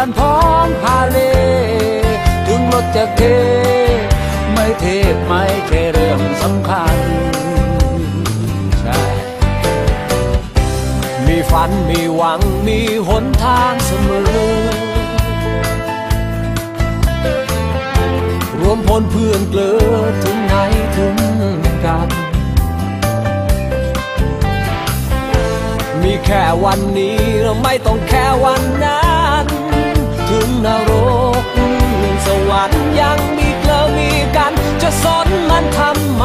อนพ้องพาเล ถึงรถจะเท ไม่เทพไม่ใช่เรื่องสำคัญ ใช่ มีฝันมีหวังมีหนทางเสมอ รวมพลเพื่อนเกลือ ค่วันนี้เราไม่ต้องแค่วันนั้น ถึงนรกสวรรค์ยังมีเกลอมีกัน จะสนมันทำไม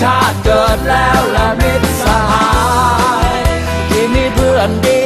ชาติเกิดแล้วละมิตรสหายที่มีเพื่อนดี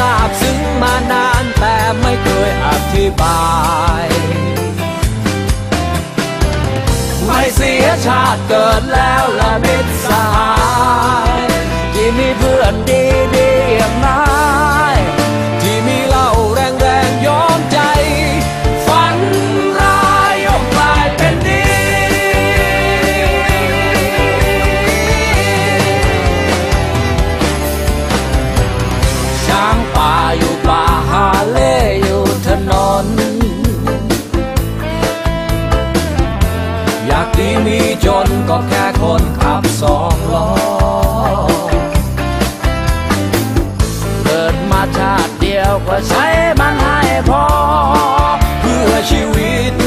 ทราบซึ้งมานานแต่ไม่เคยอธิบาย ไม่เสียชาติเกิดแล้วละมิตรสหาย มีจนก็แค่คนขับสองล้อ เกิดมาชาติเดียวก็ใช้มันให้พอ เพื่อชีวิต